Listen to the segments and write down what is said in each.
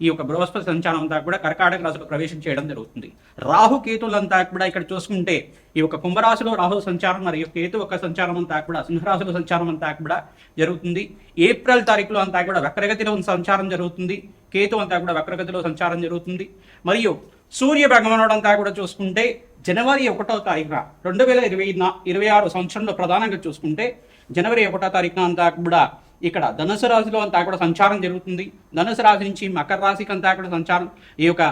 ఈ యొక్క బృహస్పతి సంచారం అంతా కూడా కర్కాటక రాశిలో ప్రవేశం చేయడం జరుగుతుంది. రాహు కేతులంతా కూడా ఇక్కడ చూసుకుంటే ఈ యొక్క కుంభరాశిలో రాహు సంచారం మరియు కేతు ఒక సంచారం అంతా కూడా సింహరాశిలో సంచారం అంతా కూడా జరుగుతుంది. ఏప్రిల్ తారీఖులో అంతా కూడా వక్రగతిలో సంచారం జరుగుతుంది. కేతు అంతా కూడా వక్రగతిలో సంచారం జరుగుతుంది. మరియు సూర్య భగవానుడు అంతా కూడా చూసుకుంటే జనవరి ఒకటో తారీఖున రెండు వేల ఇరవై ఇరవై ఆరు సంవత్సరంలో ప్రధానంగా చూసుకుంటే జనవరి ఒకటో తారీఖున అంతా కూడా ఇక్కడ ధనుసు రాశిలో అంతా కూడా సంచారం జరుగుతుంది. ధనుసు రాశి నుంచి మకర రాశికి అంతా కూడా సంచారం. ఈ యొక్క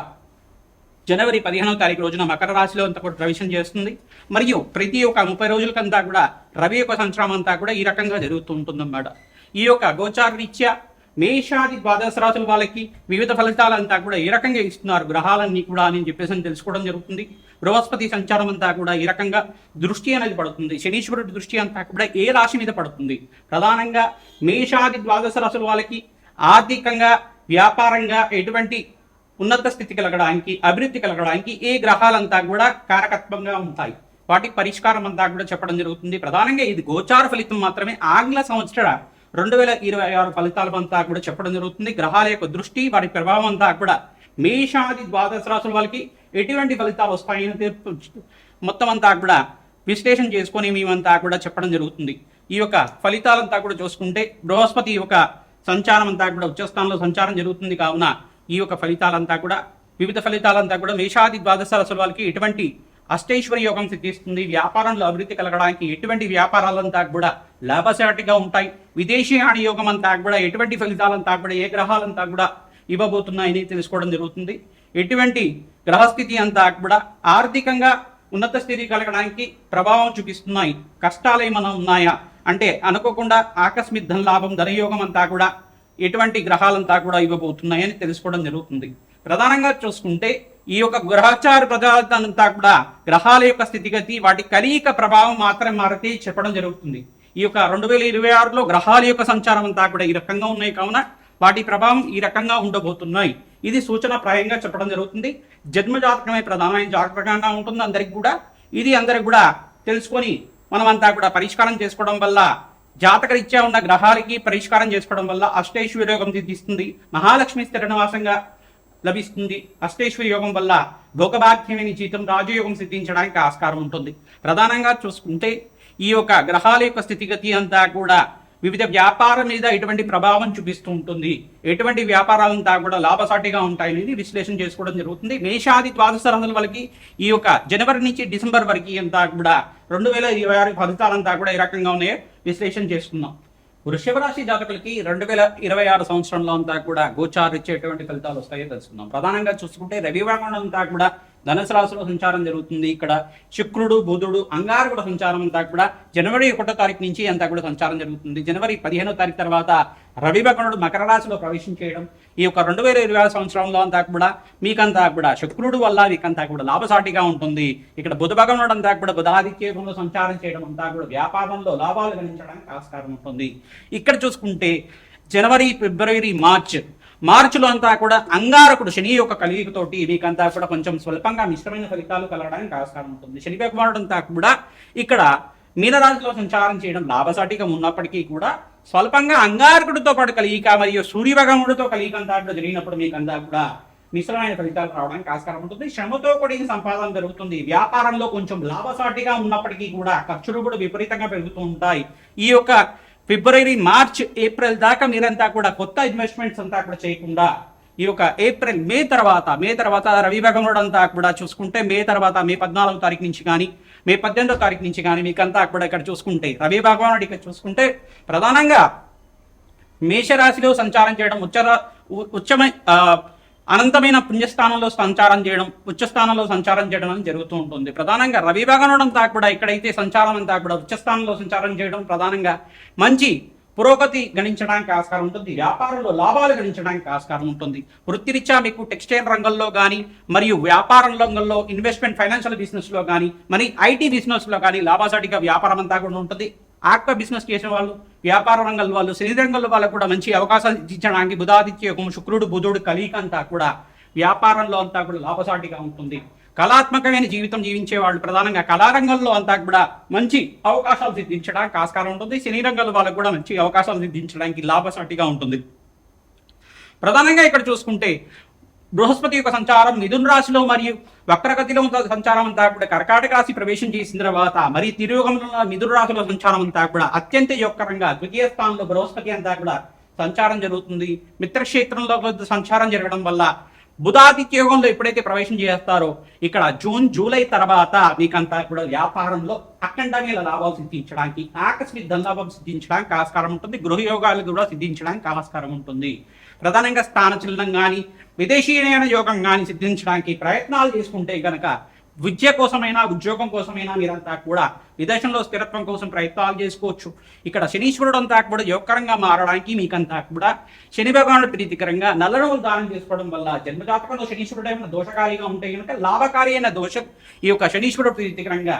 జనవరి పదిహేనవ తారీఖు రోజున మకర రాశిలో అంతా కూడా ప్రవేశం చేస్తుంది. మరియు ప్రతి ఒక్క ముప్పై రోజులకంతా కూడా రవి యొక్క సంచారం అంతా కూడా ఈ రకంగా జరుగుతూ ఉంటుందన్నమాట. ఈ యొక్క గోచార రీత్యా మేషాది ద్వాదశ రాశుల వాళ్ళకి వివిధ ఫలితాలంతా కూడా ఏ రకంగా ఇస్తున్నారు. గ్రహాలన్నీ కూడా అని చెప్పేసి తెలుసుకోవడం జరుగుతుంది. బృహస్పతి సంచారం అంతా కూడా ఈ రకంగా దృష్టి అనేది పడుతుంది. శనీశ్వరుడి దృష్టి అంతా కూడా ఏ రాశి మీద పడుతుంది? ప్రధానంగా మేషాది ద్వాదశ రాశుల వాళ్ళకి ఆర్థికంగా వ్యాపారంగా ఎటువంటి ఉన్నత స్థితి కలగడానికి అభివృద్ధి కలగడానికి ఏ గ్రహాలంతా కూడా కారకత్వంగా ఉంటాయి. వాటి పరిష్కారం అంతా కూడా చెప్పడం జరుగుతుంది. ప్రధానంగా ఇది గోచార ఫలితం మాత్రమే. ఆంగ్ల సంవత్సర రెండు వేల ఇరవై ఆరు ఫలితాలు అంతా కూడా చెప్పడం జరుగుతుంది. గ్రహాల యొక్క దృష్టి వాటి ప్రభావం అంతా కూడా మేషాది ద్వాదశ రాసుల వాళ్ళకి ఎటువంటి ఫలితాలు వస్తాయని మొత్తం అంతా కూడా విశ్లేషణ చేసుకొని మేమంతా కూడా చెప్పడం జరుగుతుంది. ఈ యొక్క ఫలితాలంతా కూడా చూసుకుంటే బృహస్పతి యొక్క సంచారం అంతా కూడా ఉచ్చస్థానంలో సంచారం జరుగుతుంది కావున ఈ యొక్క ఫలితాలంతా కూడా వివిధ ఫలితాలంతా కూడా మేషాది ద్వాదశ రాసుల వాళ్ళకి ఎటువంటి అష్టైశ్వర యోగం సిద్ధిస్తుంది. వ్యాపారంలో అభివృద్ధి కలగడానికి ఎటువంటి వ్యాపారాలంతా కూడా లాభసాటిగా ఉంటాయి. విదేశీ యోగం అంతా కూడా ఎటువంటి ఫలితాలంతా కూడా ఏ గ్రహాలంతా కూడా ఇవ్వబోతున్నాయని తెలుసుకోవడం జరుగుతుంది. ఎటువంటి గ్రహస్థితి అంతా కూడా ఆర్థికంగా ఉన్నత స్థితి కలగడానికి ప్రభావం చూపిస్తున్నాయి. కష్టాలు ఏమైనా ఉన్నాయా? అంటే అనుకోకుండా ఆకస్మిక ధన లాభం ధనయోగం అంతా కూడా ఎటువంటి గ్రహాలంతా కూడా ఇవ్వబోతున్నాయని తెలుసుకోవడం జరుగుతుంది. ప్రధానంగా చూసుకుంటే ఈ యొక్క గ్రహచార ప్రజలంతా కూడా గ్రహాల యొక్క స్థితిగతి వాటి కలీక ప్రభావం మాత్రమే మారితే చెప్పడం జరుగుతుంది. ఈ యొక్క రెండు వేల ఇరవై ఆరులో గ్రహాల యొక్క సంచారం అంతా కూడా ఈ రకంగా ఉన్నాయి. కావున వాటి ప్రభావం ఈ రకంగా ఉండబోతున్నాయి. ఇది సూచన ప్రాయంగా చెప్పడం జరుగుతుంది. జన్మ జాతకమే ప్రధానమైన జాతకంగా ఉంటుంది అందరికి కూడా. ఇది అందరికి కూడా తెలుసుకొని మనమంతా కూడా పరిష్కారం చేసుకోవడం వల్ల జాతకరీత్యా ఉన్న గ్రహాలకి పరిష్కారం చేసుకోవడం వల్ల అష్టేశ్వరి యోగం సిద్ధిస్తుంది. మహాలక్ష్మి స్థిరనివాసంగా లభిస్తుంది. అష్టేశ్వరి యోగం వల్ల భోగభాగ్యమైన జీతం రాజయోగం సిద్ధించడానికి ఆస్కారం ఉంటుంది. ప్రధానంగా చూసుకుంటే ఈ యొక్క గ్రహాల యొక్క స్థితిగతి అంతా కూడా వివిధ వ్యాపారం మీద ఎటువంటి ప్రభావం చూపిస్తూ ఉంటుంది. ఎటువంటి వ్యాపారాలంతా కూడా లాభసాటిగా ఉంటాయనేది విశ్లేషణ చేసుకోవడం జరుగుతుంది. మేషాది ద్వాదశ రాశుల వాళ్ళకి ఈ యొక్క జనవరి నుంచి డిసెంబర్ వరకు అంతా కూడా రెండు వేల ఇరవై ఆరు ఫలితాలంతా కూడా ఈ రకంగా ఉన్నాయో. విశ్లేషణ చేసుకుందాం. వృషభ రాశి జాతకులకి రెండు వేల ఇరవై ఆరు సంవత్సరంలో అంతా కూడా గోచారిచ్చేటువంటి ఫలితాలు వస్తాయో తెలుసుకుందాం. ప్రధానంగా చూసుకుంటే రవి అంతా కూడా ధనుసు రాశిలో సంచారం జరుగుతుంది. ఇక్కడ శుక్రుడు బుధుడు అంగారకుడు సంచారం అంతా కూడా జనవరి ఒకటో తారీఖు నుంచి అంతా కూడా సంచారం జరుగుతుంది. జనవరి పదిహేనో తారీఖు తర్వాత రవి భగవానుడు మకర రాశిలో ప్రవేశం చేయడం. ఈ యొక్క రెండు వేల ఇరవై ఆరు సంవత్సరంలో అంతా కూడా మీకంతా కూడా శుక్రుడు వల్ల మీకంతా కూడా లాభసాటిగా ఉంటుంది. ఇక్కడ బుధ భగవనుడు అంతా కూడా బుధాదిత్యంలో సంచారం చేయడం అంతా కూడా వ్యాపారంలో లాభాలు గణించడానికి ఆస్కారం ఉంటుంది. ఇక్కడ చూసుకుంటే జనవరి ఫిబ్రవరి మార్చ్ మార్చిలో అంతా కూడా అంగారకుడు శని యొక్క కలియుగతోటి మీకంతా కూడా కొంచెం స్వల్పంగా మిశ్రమైన ఫలితాలు కలగడానికి ఆస్కారం ఉంటుంది. శని భగవానుడు అంతా కూడా ఇక్కడ మీనరాశిలో సంచారం చేయడం లాభసాటిగా ఉన్నప్పటికీ కూడా స్వల్పంగా అంగారకుడితో పాటు కలియిక మరియు సూర్యభగముడితో కలియిక అంతా కూడా జరిగినప్పుడు మీకు అంతా కూడా మిశ్రమైన ఫలితాలు రావడానికి ఆస్కారం ఉంటుంది. శ్రమతో కూడిన సంపాదన జరుగుతుంది. వ్యాపారంలో కొంచెం లాభసాటిగా ఉన్నప్పటికీ కూడా ఖర్చులు కూడా విపరీతంగా పెరుగుతూ ఉంటాయి. ఈ యొక్క ఫిబ్రవరి మార్చ్ ఏప్రిల్ దాకా మీరంతా కూడా కొత్త ఇన్వెస్ట్మెంట్స్ అంతా కూడా చేయకుండా ఈ యొక్క ఏప్రిల్ మే తర్వాత మే తర్వాత రవి భగవానుడు అంతా కూడా చూసుకుంటే మే తర్వాత మే పద్నాలుగో తారీఖు నుంచి కానీ మే పద్దెనిమిదో తారీఖు నుంచి కానీ మీకంతా కూడా ఇక్కడ చూసుకుంటే రవి భగవానుడు ఇక్కడ చూసుకుంటే ప్రధానంగా మేషరాశిలో సంచారం చేయడం ఉచ్చర ఉ- ఆ, అనంతమైన పుణ్యస్థానంలో సంచారం చేయడం ఉచ్చస్థానంలో సంచారం చేయడం అనేది జరుగుతూ ఉంటుంది. ప్రధానంగా రవి భగవానుడు అంతా కూడా ఇక్కడైతే సంచారం అంతా కూడా ఉచ్చస్థానంలో సంచారం చేయడం ప్రధానంగా మంచి పురోగతి గణించడానికి ఆస్కారం ఉంటుంది. వ్యాపారంలో లాభాలు గణించడానికి ఆస్కారం ఉంటుంది. వృత్తిరీత్యా మీకు టెక్స్టైల్ రంగంలో కానీ మరియు వ్యాపార రంగంలో ఇన్వెస్ట్మెంట్ ఫైనాన్షియల్ బిజినెస్లో కానీ మరి ఐటీ బిజినెస్లో కానీ లాభసాటిగా వ్యాపారం అంతా కూడా ఉంటుంది. ఆక్వా బిజినెస్ చేసిన వాళ్ళు వ్యాపార రంగంలో వాళ్ళు సినీ రంగంలో వాళ్ళకు కూడా మంచి అవకాశాలు ఇచ్చడానికి బుధాదిత్య యోగం శుక్రుడు బుధుడు కలియక అంతా కూడా వ్యాపారంలో అంతా కూడా లాభసాటిగా ఉంటుంది. కళాత్మకమైన జీవితం జీవించే వాళ్ళు ప్రధానంగా కళారంగంలో అంతా కూడా మంచి అవకాశాలు సిద్ధించడానికి ఆస్కారం ఉంటుంది. సినీ రంగంలో వాళ్ళకు కూడా మంచి అవకాశాలు సిద్ధించడానికి లాభసాటిగా ఉంటుంది. ప్రధానంగా ఇక్కడ చూసుకుంటే బృహస్పతి యొక్క సంచారం మిథున రాశిలో మరియు వక్రగతిలో సంచారం అంతా కూడా కర్కాటక రాశి ప్రవేశం చేసిన తర్వాత మరి తిరుగంలో మిథున రాశిలో సంచారం అంతా కూడా అత్యంత యొక్కరంగా ద్వితీయ స్థానంలో బృహస్పతి అంతా కూడా సంచారం జరుగుతుంది. మిత్రక్షేత్రంలో సంచారం జరగడం వల్ల బుధాదిత్య యోగంలో ఎప్పుడైతే ప్రవేశం చేస్తారో ఇక్కడ జూన్ జూలై తర్వాత మీకంతా ఇప్పుడు వ్యాపారంలో అఖండమైన లాభాలు సిద్ధించడానికి ఆకస్మిక ధనలాభం సిద్ధించడానికి ఆస్కారం ఉంటుంది గృహ యోగాలు కూడా సిద్ధించడానికి ఆస్కారం ఉంటుంది. ప్రధానంగా స్థానచలనం కానీ విదేశీయమైన యోగం కానీ సిద్ధించడానికి ప్రయత్నాలు చేసుకుంటే కనుక విద్య కోసమైనా ఉద్యోగం కోసమైనా మీరంతా కూడా విదేశంలో స్థిరత్వం కోసం ప్రయత్నాలు చేసుకోవచ్చు. ఇక్కడ శనీశ్వరుడు అంతా కూడా యోగకరంగా మారడానికి మీకంతా కూడా శని భగవానుడు ప్రీతికరంగా నల్ల రంగులు దానం చేసుకోవడం వల్ల జన్మజాతకంలో శనీశ్వరుడు ఏమైనా దోషకారిగా ఉంటే కనుక లాభకారి అయిన దోషం ఈ యొక్క శనీశ్వరుడు ప్రీతికరంగా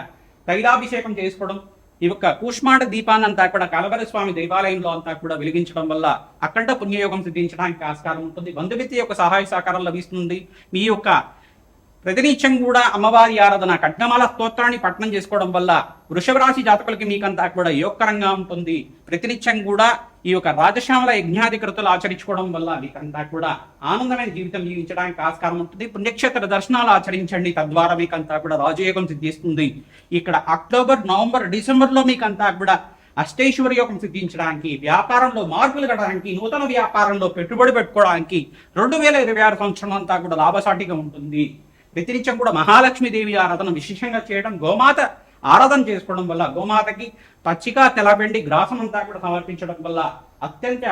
తైలాభిషేకం చేసుకోవడం ఈ యొక్క కూష్మాండ దీపాన్ని అంతా కూడా కలవర స్వామి దేవాలయంలో అంతా కూడా వెలిగించడం వల్ల అఖండ పుణ్యయోగం సిద్ధించడానికి ఆస్కారం ఉంటుంది. బంధుమిత్తి యొక్క సహాయ సహకారం లభిస్తుంది మీ యొక్క ప్రతినిత్యం కూడా అమ్మవారి ఆరాధన కట్నమాల స్తోత్రాన్ని పఠనం చేసుకోవడం వల్ల వృషభ రాశి జాతకులకి మీకంతా కూడా యోగకరంగా ఉంటుంది. ప్రతినిత్యం కూడా ఈ యొక్క రాజశ్యామల యజ్ఞాధికృతులు ఆచరించుకోవడం వల్ల మీకంతా కూడా ఆనందమైన జీవితం జీవించడానికి ఆస్కారం ఉంటుంది. పుణ్యక్షేత్ర దర్శనాలు ఆచరించండి. తద్వారా మీకంతా కూడా రాజయోగం సిద్ధిస్తుంది. ఇక్కడ అక్టోబర్ నవంబర్ డిసెంబర్లో మీకంతా కూడా అష్టైశ్వర యోగం సిద్ధించడానికి వ్యాపారంలో మార్పులు కట్టడానికి నూతన వ్యాపారంలో పెట్టుబడి పెట్టుకోవడానికి రెండు వేల ఇరవై ఆరు సంవత్సరం అంతా కూడా లాభసాటిగా ఉంటుంది. ప్రతినిత్యం కూడా మహాలక్ష్మీదేవి ఆరాధన విశేషంగా చేయడం గోమాత ఆరాధన చేసుకోవడం వల్ల గోమాతకి పచ్చిక తెలబెండి గ్రాసం అంతా కూడా సమర్పించడం వల్ల అత్యంత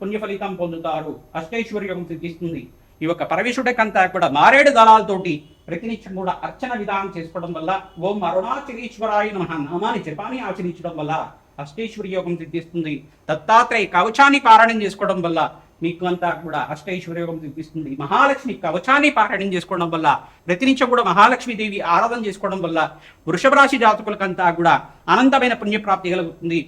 పుణ్య ఫలితం పొందుతారు. అష్టైశ్వర్యం సిద్ధిస్తుంది. ఈ యొక్క పరమేశ్వరుడికంతా కూడా మారేడు దళాలతోటి ప్రతినిత్యం కూడా అర్చన విధానం చేసుకోవడం వల్ల ఓం అరుణాచలీశ్వరాయ నమః నామాన్ని జపాన్ని ఆచరించడం వల్ల అష్టైశ్వర్య యోగం సిద్ధిస్తుంది. దత్తాత్రేయ కవచాన్ని పారాయణం చేసుకోవడం వల్ల మీకు అంతా కూడా అష్టైశ్వర్య యోగం మహాలక్ష్మి కవచాన్ని పారాయణం చేసుకోవడం వల్ల ప్రతినిత్యం కూడా మహాలక్ష్మీదేవి ఆరాధన చేసుకోవడం వల్ల వృషభ రాశి జాతకులకంతా కూడా అనంతమైన పుణ్యప్రాప్తి కలుగుతుంది.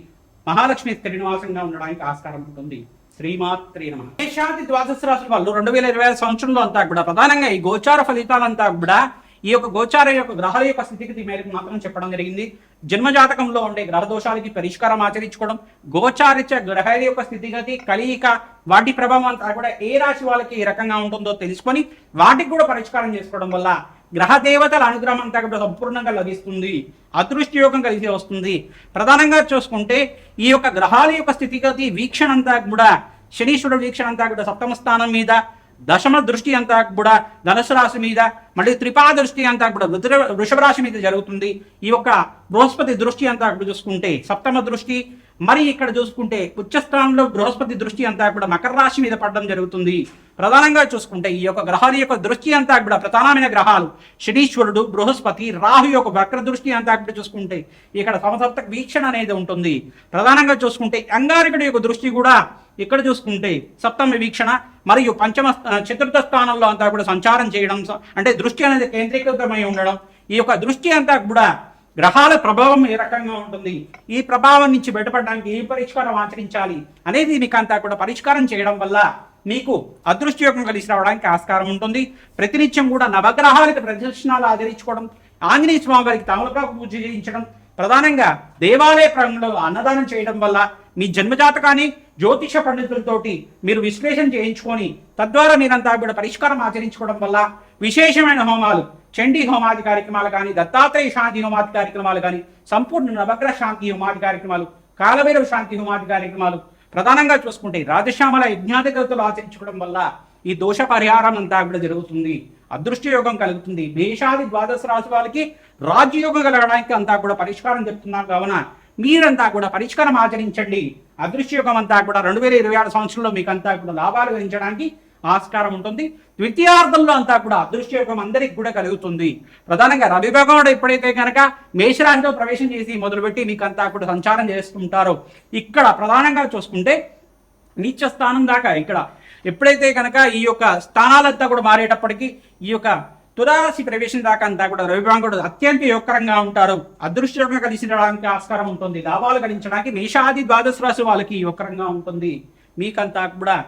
మహాలక్ష్మి శ్రీనివాసంగా ఉండడానికి ఆస్కారం ఉంటుంది. శ్రీమాత్రే నమ. మేషాది ద్వాదశ రాశుల వాళ్ళు రెండు వేల ఇరవై ఐదు సంవత్సరంలో అంతా కూడా ప్రధానంగా ఈ గోచార ఫలితాలంతా కూడా ఈ యొక్క గోచార యొక్క గ్రహాల యొక్క స్థితిగతి మేరకు మాత్రం చెప్పడం జరిగింది. జన్మజాతకంలో ఉండే గ్రహ దోషాలకి పరిష్కారం ఆచరించుకోవడం గోచారిత గ్రహాల యొక్క స్థితిగతి కలియిక వాటి ప్రభావం అంతా కూడా ఏ రాశి వాళ్ళకి ఏ రకంగా ఉంటుందో తెలుసుకొని వాటికి కూడా పరిష్కారం చేసుకోవడం వల్ల గ్రహ దేవతల అనుగ్రహం అంతా కూడా సంపూర్ణంగా లభిస్తుంది. అదృష్టి యోగం కలిసి వస్తుంది. ప్రధానంగా చూసుకుంటే ఈ యొక్క గ్రహాల యొక్క స్థితిగతి వీక్షణ అంతా కూడా శనీశ్వరుడు వీక్షణ అంతా కూడా సప్తమ స్థానం మీద దశమ దృష్టి అంతా కూడా ధనుసు రాశి మీద మళ్ళీ త్రిపా దృష్టి అంతా కూడా వృధ- వృషభ రాశి మీద జరుగుతుంది. ఈ యొక్క బృహస్పతి దృష్టి అంతా కూడా చూసుకుంటే సప్తమ దృష్టి మరి ఇక్కడ చూసుకుంటే ఉచ్చస్థానంలో బృహస్పతి దృష్టి అంతా కూడా మకర రాశి మీద పడడం జరుగుతుంది. ప్రధానంగా చూసుకుంటే ఈ యొక్క గ్రహాల యొక్క దృష్టి అంతా కూడా ప్రధానమైన గ్రహాలు. శనీశ్వరుడు బృహస్పతి రాహు యొక్క వక్ర దృష్టి అంతా కూడా చూసుకుంటే ఇక్కడ సమసప్త వీక్షణ అనేది ఉంటుంది. ప్రధానంగా చూసుకుంటే అంగారకుడి యొక్క దృష్టి కూడా ఇక్కడ చూసుకుంటే సప్తమ వీక్షణ మరియు పంచమ చతుర్థ స్థానంలో అంతా కూడా సంచారం చేయడం అంటే దృష్టి అనేది కేంద్రీకృతమై ఉండడం. ఈ యొక్క దృష్టి అంతా కూడా గ్రహాల ప్రభావం ఏ రకంగా ఉంటుంది? ఈ ప్రభావం నుంచి బయటపడడానికి ఏ పరిష్కారం ఆచరించాలి? అనేది మీకు అంతా కూడా పరిష్కారం చేయడం వల్ల మీకు అదృష్టయోగం కలిసి రావడానికి ఆస్కారం ఉంటుంది. ప్రతినిత్యం కూడా నవగ్రహాలకు ప్రదర్శనాలు ఆచరించుకోవడం ఆంజనేయ స్వామి వారికి తమలపాకు పూజ చేయించడం ప్రధానంగా దేవాలయ ప్రాంగంలో అన్నదానం చేయడం వల్ల మీ జన్మజాతకాన్ని జ్యోతిష పండితులతోటి మీరు విశ్లేషణ చేయించుకొని తద్వారా మీరంతా కూడా పరిష్కారం ఆచరించుకోవడం వల్ల విశేషమైన హోమాలు చండీ హోమాది కార్యక్రమాలు కానీ దత్తాత్రేయ శాంతి హోమాది కార్యక్రమాలు కానీ సంపూర్ణ నవగ్రహ శాంతి హోమాది కార్యక్రమాలు కాలభైరవ శాంతి హోమాది కార్యక్రమాలు ప్రధానంగా చూసుకుంటే రాజశ్యామల యజ్ఞాధిగతులు ఆచరించుకోవడం వల్ల ఈ దోష పరిహారం అంతా కూడా జరుగుతుంది. అదృష్ట యోగం కలుగుతుంది. మేషాది ద్వాదశ రాశి వాళ్ళకి రాజ్యయోగం కలగడానికి అంతా కూడా పరిష్కారం చెప్తున్నాం కావున మీరంతా కూడా పరిష్కారం ఆచరించండి. అదృష్ట యోగం అంతా కూడా రెండు వేల ఇరవై ఆరు సంవత్సరంలో మీకు అంతా కూడా లాభాలు గణించడానికి ఆస్కారం ఉంటుంది. ద్వితీయార్థంలో అంతా కూడా అదృష్ట యోగం అందరికి కూడా కలుగుతుంది. ప్రధానంగా రవి ఎప్పుడైతే కనుక మేషరాశిలో ప్రవేశం చేసి మొదలుపెట్టి మీకు అంతా కూడా సంచారం చేస్తుంటారో ఇక్కడ ప్రధానంగా చూసుకుంటే నీచ స్థానం దాకా ఇక్కడ ఎప్పుడైతే కనుక ఈ యొక్క స్థానాలంతా కూడా మారేటప్పటికీ ఈ యొక్క తులారాశి ప్రవేశం దాకా అంతా కూడా రవిభాంగుడు అత్యంత యోగకరంగా ఉంటారు. అదృష్టంగా కలిసి ఆస్కారం ఉంటుంది. లాభాలు గడించడానికి మేషాది ద్వాదశ రాశి వాళ్ళకి యోగకరంగా ఉంటుంది. మీకంతా కూడా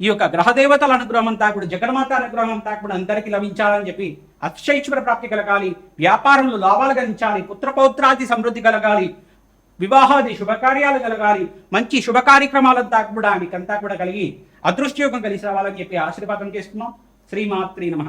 ఈ యొక్క గ్రహదేవతల అనుగ్రహం అంతా కూడా జగన్మాత అనుగ్రహం అంతా కూడా అందరికీ లభించాలని చెప్పి అక్షైశ్వర ప్రాప్తి కలగాలి వ్యాపారంలో లాభాలు గలించాలి పుత్రపౌత్రాది సమృద్ధి కలగాలి వివాహాది శుభకార్యాలు కలగాలి మంచి శుభ కార్యక్రమాలంతా కూడా మీకంతా కూడా కలిగి అదృష్టయోగం కలిసి రావాలని చెప్పి ఆశీర్వాదం చేస్తున్నాం శ్రీమాత్రి నమ.